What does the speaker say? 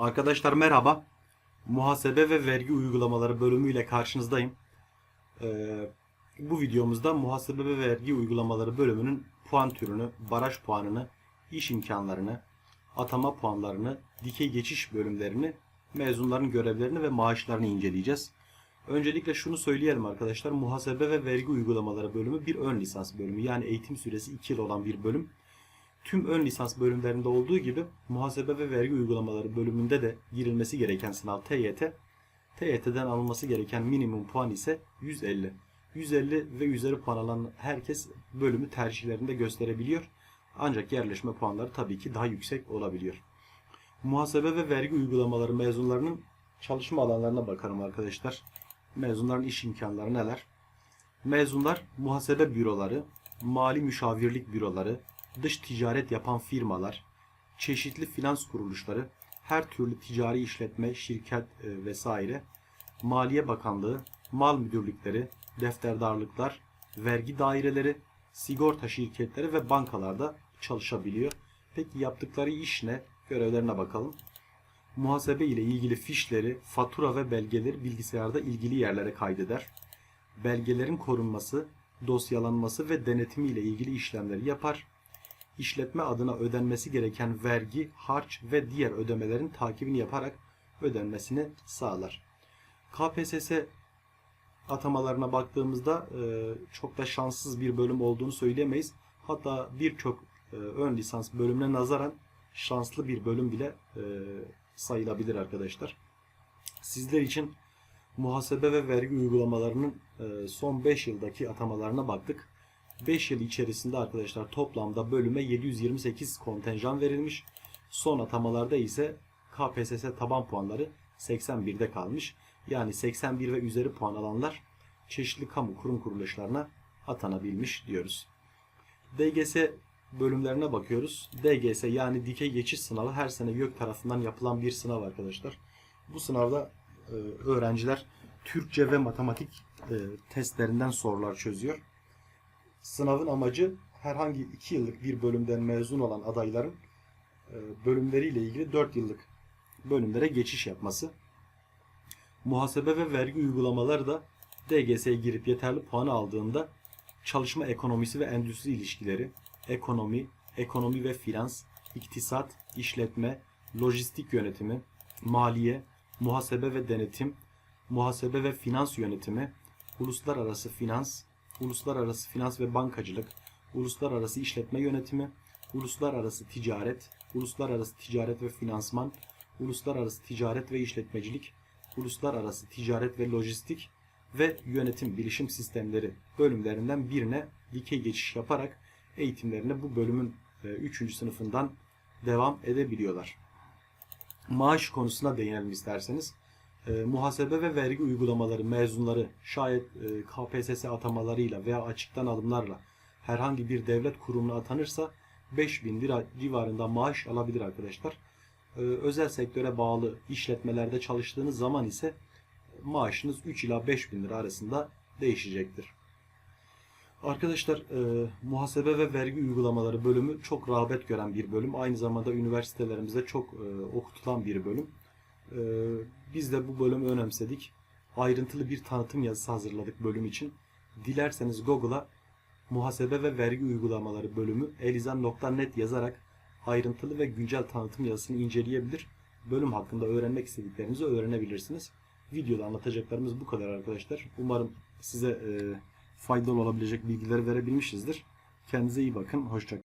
Arkadaşlar merhaba. Muhasebe ve vergi uygulamaları bölümüyle karşınızdayım. Ee, bu videomuzda muhasebe ve vergi uygulamaları bölümünün puan türünü, baraj puanını, iş imkanlarını, atama puanlarını, dikey geçiş bölümlerini, mezunların görevlerini ve maaşlarını inceleyeceğiz. Öncelikle şunu söyleyelim arkadaşlar. Muhasebe ve vergi uygulamaları bölümü bir ön lisans bölümü. Yani eğitim süresi 2 yıl olan bir bölüm. Tüm ön lisans bölümlerinde olduğu gibi muhasebe ve vergi uygulamaları bölümünde de girilmesi gereken sınav TYT. TYT'den alınması gereken minimum puan ise 150. 150 ve üzeri puan alan herkes bölümü tercihlerinde gösterebiliyor. Ancak yerleşme puanları tabii ki daha yüksek olabiliyor. Muhasebe ve vergi uygulamaları mezunlarının çalışma alanlarına bakalım arkadaşlar. Mezunların iş imkanları neler? Mezunlar muhasebe büroları, mali müşavirlik büroları, dış ticaret yapan firmalar, çeşitli finans kuruluşları, her türlü ticari işletme, şirket e, vesaire, Maliye Bakanlığı, mal müdürlükleri, defterdarlıklar, vergi daireleri, sigorta şirketleri ve bankalarda çalışabiliyor. Peki yaptıkları iş ne? Görevlerine bakalım. Muhasebe ile ilgili fişleri, fatura ve belgeleri bilgisayarda ilgili yerlere kaydeder. Belgelerin korunması, dosyalanması ve denetimi ile ilgili işlemleri yapar işletme adına ödenmesi gereken vergi, harç ve diğer ödemelerin takibini yaparak ödenmesini sağlar. KPSS atamalarına baktığımızda e, çok da şanssız bir bölüm olduğunu söyleyemeyiz. Hatta birçok e, ön lisans bölümüne nazaran şanslı bir bölüm bile e, sayılabilir arkadaşlar. Sizler için muhasebe ve vergi uygulamalarının son 5 yıldaki atamalarına baktık. 5 yıl içerisinde arkadaşlar toplamda bölüme 728 kontenjan verilmiş. Son atamalarda ise KPSS taban puanları 81'de kalmış. Yani 81 ve üzeri puan alanlar çeşitli kamu kurum kuruluşlarına atanabilmiş diyoruz. DGS bölümlerine bakıyoruz. DGS yani dikey geçiş sınavı her sene YÖK tarafından yapılan bir sınav arkadaşlar. Bu sınavda e, öğrenciler Türkçe ve matematik e, testlerinden sorular çözüyor. Sınavın amacı herhangi 2 yıllık bir bölümden mezun olan adayların e, bölümleriyle ilgili 4 yıllık bölümlere geçiş yapması. Muhasebe ve vergi uygulamaları da DGS'ye girip yeterli puanı aldığında çalışma ekonomisi ve endüstri ilişkileri, ekonomi, ekonomi ve finans, iktisat, işletme, lojistik yönetimi, maliye, muhasebe ve denetim, muhasebe ve finans yönetimi, uluslararası finans, uluslararası finans ve bankacılık, uluslararası işletme yönetimi, uluslararası ticaret, uluslararası ticaret ve finansman, uluslararası ticaret ve işletmecilik, uluslararası ticaret ve lojistik ve yönetim bilişim sistemleri bölümlerinden birine dikey geçiş yaparak eğitimlerine bu bölümün 3. sınıfından devam edebiliyorlar. Maaş konusuna değinelim isterseniz. E, muhasebe ve vergi uygulamaları mezunları şayet e, KPSS atamalarıyla veya açıktan alımlarla herhangi bir devlet kurumuna atanırsa 5000 lira civarında maaş alabilir arkadaşlar. E, özel sektöre bağlı işletmelerde çalıştığınız zaman ise maaşınız 3 ila 5000 lira arasında değişecektir. Arkadaşlar e, muhasebe ve vergi uygulamaları bölümü çok rağbet gören bir bölüm. Aynı zamanda üniversitelerimizde çok e, okutulan bir bölüm. E, biz de bu bölümü önemsedik. Ayrıntılı bir tanıtım yazısı hazırladık bölüm için. Dilerseniz Google'a muhasebe ve vergi uygulamaları bölümü elizan.net yazarak ayrıntılı ve güncel tanıtım yazısını inceleyebilir. Bölüm hakkında öğrenmek istediklerinizi öğrenebilirsiniz. Videoda anlatacaklarımız bu kadar arkadaşlar. Umarım size e, faydalı olabilecek bilgileri verebilmişizdir. Kendinize iyi bakın. Hoşçakalın.